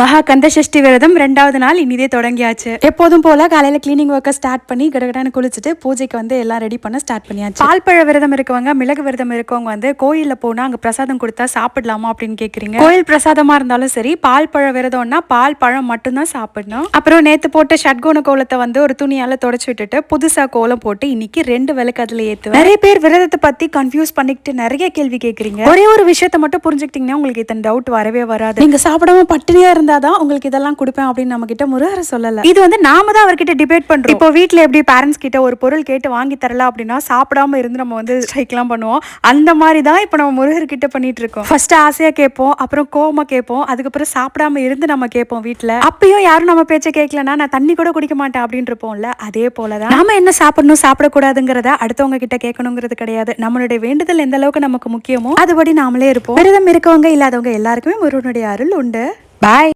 மகா கந்த சஷ்டி விரதம் ரெண்டாவது நாள் இனிதே தொடங்கியாச்சு. எப்போதும் போல காலையில கிளீனிங் ஒர்க்கை ஸ்டார்ட் பண்ணி கடகடன்னு குளிச்சுட்டு பூஜைக்கு வந்து எல்லாம் ரெடி பண்ண ஸ்டார்ட் பண்ணியாச்சு. பால்பழ விரதம் இருக்கவங்க மிளகு விரதம் இருக்கவங்க வந்து கோயிலில் போனா அங்க பிரசாதம் கொடுத்தா சாப்பிடலாமா அப்படின்னு கேக்குறீங்க? கோயில் பிரசாதமா இருந்தாலும் சரி பால் பழ விரதம்னா பால் பழம் மட்டும்தான் சாப்பிடணும். அப்புறம் நேத்து போட்ட ஷட்கோண கோலத்தை வந்து ஒரு துணியால தொடச்சு விட்டுட்டு புதுசா கோலம் போட்டு இன்னைக்கு ரெண்டு விளக்கு அதுல ஏத்துவேன். நிறைய பேர் விரதத்தை பத்தி கன்ஃபியூஸ் பண்ணிக்கிட்டு நிறைய கேள்வி கேக்குறீங்க. ஒரே ஒரு விஷயத்த மட்டும் புரிஞ்சுக்கிட்டீங்கன்னா உங்களுக்கு இத்தனை டவுட் வரவே வராது. நீங்க சாப்பிடாம பட்டினியா இருந்தாதான் உங்களுக்கு இதெல்லாம் கொடுப்பேன் அப்படின்னு நம்ம கிட்ட முருகர் சொல்லல. இது வந்து நாம தான் அவர்கிட்ட டிபேட் பண்றோம். இப்போ வீட்ல எப்படி பேரண்ட்ஸ் கிட்ட ஒரு பொருள் கேட்டு வாங்கி தரல அப்படின்னா சாப்பிடாம இருந்து நம்ம வந்து ஸ்ட்ரைக்லாம் பண்ணுவோம். அந்த மாதிரி தான் இப்போ நம்ம முருகர் கிட்ட பண்ணிட்டு இருக்கோம். ஃபர்ஸ்ட் ஆசையா கேட்போம் அப்புறம் கோவமா கேட்போம் அதுக்கப்புறம் சாப்பிடாம இருந்து நம்ம கேட்போம் வீட்ல. அப்பயும் யாரும் நம்ம பேச்ச கேட்கலன்னா நான் தண்ணி கூட குடிக்க மாட்டேன் அப்படின்னு இருப்போம்ல அதே போலதான். நாம என்ன சாப்பிடணும் சாப்பிடக்கூடாதுங்கிறத அடுத்தவங்க கிட்ட கேட்கணுங்கிறது கிடையாது. நம்மளுடைய வேண்டுதல் எந்த அளவுக்கு நமக்கு முக்கியமோ அதுபடி நாமளே இருப்போம். விரதம் இருக்கவங்க இல்லாதவங்க எல்லாருக்குமே முருகனுடைய அருள் உண்டு. பாய்